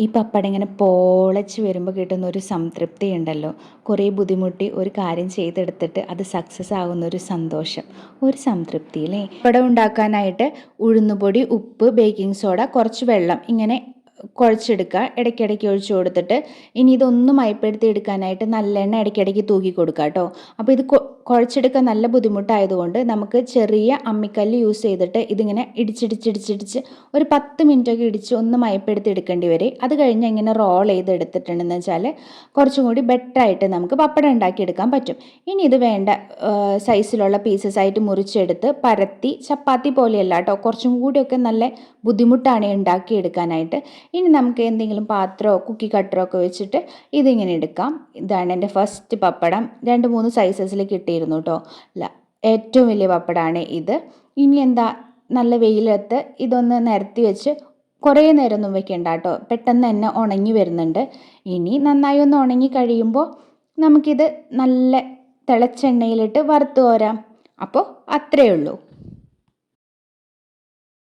ഈ പപ്പടം ഇങ്ങനെ പോളച്ച് വരുമ്പോൾ കിട്ടുന്ന ഒരു സംതൃപ്തി ഉണ്ടല്ലോ കുറേ ബുദ്ധിമുട്ടി ഒരു കാര്യം ചെയ്തെടുത്തിട്ട് അത് സക്സസ് ആകുന്ന ഒരു സന്തോഷം ഒരു സംതൃപ്തി അല്ലേ പപ്പടം ഉണ്ടാക്കാനായിട്ട് ഉഴുന്നുപൊടി ഉപ്പ് ബേക്കിംഗ് സോഡ കുറച്ച് വെള്ളം ഇങ്ങനെ കുഴച്ചെടുക്കുക ഇടയ്ക്കിടയ്ക്ക് ഒഴിച്ചു കൊടുത്തിട്ട് ഇനി ഇതൊന്നും മയപ്പെടുത്തി എടുക്കാനായിട്ട് നല്ലെണ്ണ ഇടയ്ക്കിടയ്ക്ക് തൂക്കി കൊടുക്കുക കേട്ടോ. അപ്പോൾ ഇത് കുഴച്ചെടുക്കാൻ നല്ല ബുദ്ധിമുട്ടായതുകൊണ്ട് നമുക്ക് ചെറിയ അമ്മിക്കല്ല് യൂസ് ചെയ്തിട്ട് ഇതിങ്ങനെ ഇടിച്ചിടിച്ചിടിച്ചിടിച്ച് ഒരു പത്ത് മിനിറ്റൊക്കെ ഇടിച്ച് ഒന്ന് മയപ്പെടുത്തി എടുക്കേണ്ടി വരെ. അത് കഴിഞ്ഞ് ഇങ്ങനെ റോൾ ചെയ്ത് എടുത്തിട്ടുണ്ടെന്ന് വെച്ചാൽ കുറച്ചും കൂടി ബെറ്ററായിട്ട് നമുക്ക് പപ്പടം ഉണ്ടാക്കിയെടുക്കാൻ പറ്റും. ഇനി ഇത് വേണ്ട സൈസിലുള്ള പീസസ് ആയിട്ട് മുറിച്ചെടുത്ത് പരത്തി ചപ്പാത്തി പോലെയല്ല കേട്ടോ. കുറച്ചും കൂടിയൊക്കെ നല്ല ബുദ്ധിമുട്ടാണ് ഉണ്ടാക്കിയെടുക്കാനായിട്ട്. ഇനി നമുക്ക് എന്തെങ്കിലും പാത്രമോ കുക്കി കട്ടറോ ഒക്കെ വെച്ചിട്ട് ഇതിങ്ങനെ എടുക്കാം. ഇതാണ് എന്റെ ഫസ്റ്റ് പപ്പടം. രണ്ട് മൂന്ന് സൈസസിൽ കിട്ടിയിരുന്നു കേട്ടോ അല്ല ഏറ്റവും വലിയ പപ്പടമാണ് ഇത്. ഇനി എന്താ നല്ല വെയിലത്ത് ഇതൊന്ന് നിരത്തി വെച്ച് കുറേ നേരമൊന്നും വെക്കേണ്ട കേട്ടോ പെട്ടെന്ന് തന്നെ ഉണങ്ങി വരുന്നുണ്ട്. ഇനി നന്നായി ഒന്ന് ഉണങ്ങി കഴിയുമ്പോൾ നമുക്കിത് നല്ല തിളച്ചെണ്ണയിലിട്ട് വറുത്ത് കോരാം. അപ്പോൾ അത്രയേ ഉള്ളൂ.